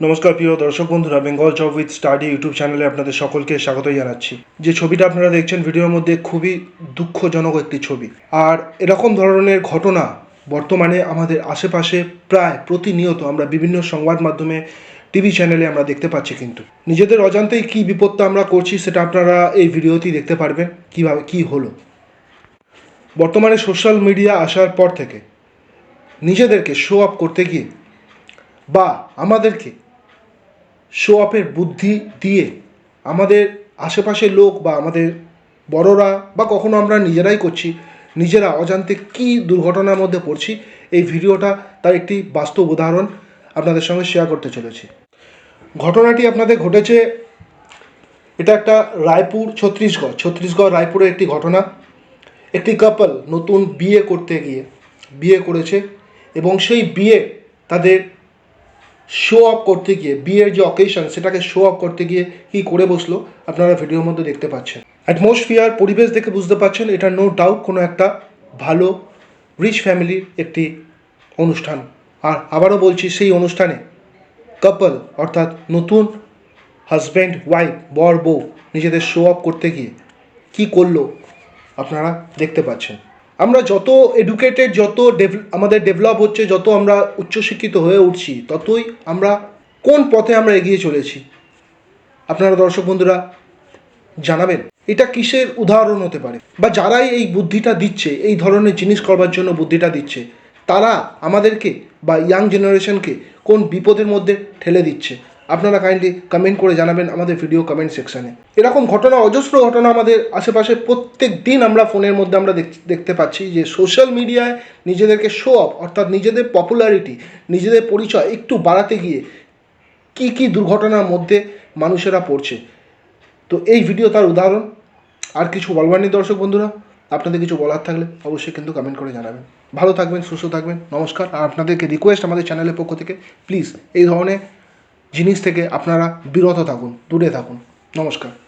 নমস্কার, প্রিয় দর্শক বন্ধুরা Bengal job with study YouTube চ্যানেলে আপনাদের সকলকে স্বাগত জানাচ্ছি। যে ছবিটা আপনারা দেখছেন, ভিডিওর মধ্যে খুবই দুঃখজনক একটি ছবি। আর এরকম ধরনের ঘটনা বর্তমানে আমাদের আশেপাশে প্রায় প্রতিনিয়ত আমরা বিভিন্ন সংবাদ মাধ্যমে টিভি চ্যানেলে আমরা দেখতে পাচ্ছি কিন্তু। নিজেদের অজান্তেই কী বিপদটা আমরা করছি, সেটা আপনারা এই ভিডিওতেই দেখতে পারবেন, কীভাবে কী হলো। বর্তমানে সোশ্যাল মিডিয়া আসার পর থেকে নিজেদেরকে শো আপ করতে গিয়ে বা আমাদেরকে শো আপের বুদ্ধি দিয়ে আমাদের আশেপাশের লোক বা আমাদের বড়রা বা কখনো আমরা নিজেরাই করছি, নিজেরা অজান্তে কী দুর্ঘটনার মধ্যে পড়ছি, এই ভিডিওটা তার একটি বাস্তব উদাহরণ আপনাদের সঙ্গে শেয়ার করতে চলেছি। ঘটনাটি আপনাদের ঘটেছে, এটা একটা রায়পুর ছত্তিশগড় ছত্তিশগড় রায়পুরের একটি ঘটনা। একটি কাপল নতুন বিয়ে করতে গিয়ে, বিয়ে করেছে এবং সেই বিয়ে তাদের শো আপ করতে গিয়ে বিয়ের যে অকেশন সেটাকে শো আপ করতে গিয়ে কি করে বসল, আপনারা ভিডিওর মধ্যে দেখতে পাচ্ছেন। অ্যাটমসফিয়ার পরিবেশ দেখে বুঝতে পারছেন এটা নো ডাউট কোনো একটা ভালো রিচ ফ্যামিলির একটি অনুষ্ঠান। আর আবারও বলছি, সেই অনুষ্ঠানে কাপল অর্থাৎ নতুন হাজব্যান্ড ওয়াইফ বর, বউ, নিজেদের শো আপ করতে গিয়ে কি করল, আপনারা দেখতে পাচ্ছেন। আমরা যত এডুকেটেড যত আমাদের ডেভেলপ হচ্ছে, যত আমরা উচ্চশিক্ষিত হয়ে উঠছি, ততই আমরা কোন পথে আমরা এগিয়ে চলেছি। আপনারা দর্শক বন্ধুরা, জানাবেন, এটা কিসের উদাহরণ হতে পারে? বা যারাই এই বুদ্ধিটা দিচ্ছে, এই ধরনের জিনিস করবার জন্য বুদ্ধিটা দিচ্ছে, তারা আমাদেরকে বা ইয়াং জেনারেশনকে কোন বিপদের মধ্যে ঠেলে দিচ্ছে? আপনারা কাইন্ডলি কমেন্ট করে জানাবেন আমাদের ভিডিও কমেন্ট সেকশানে এরকম ঘটনা, অজস্র ঘটনা আমাদের আশেপাশে প্রত্যেক দিন আমরা ফোনের মধ্যে আমরা দেখ- দেখতে পাচ্ছি যে সোশ্যাল মিডিয়ায় নিজেদেরকে শো অফ অর্থাৎ নিজেদের পপুলারিটি নিজেদের পরিচয় একটু বাড়াতে গিয়ে কি কি দুর্ঘটনার মধ্যে মানুষেরা পড়ছে। তো এই ভিডিও তার উদাহরণ। আর কিছু বলবার নেই দর্শক বন্ধুরা। আপনাদের কিছু বলার থাকলে অবশ্যই কিন্তু কমেন্ট করে জানাবেন। ভালো থাকবেন, সুস্থ থাকবেন। নমস্কার। আর আপনাদেরকে রিকোয়েস্ট আমাদের চ্যানেলের পক্ষ থেকে প্লিজ এই ধরনের জিনিস থেকে আপনারা বিরত থাকুন দূরে থাকুন। নমস্কার।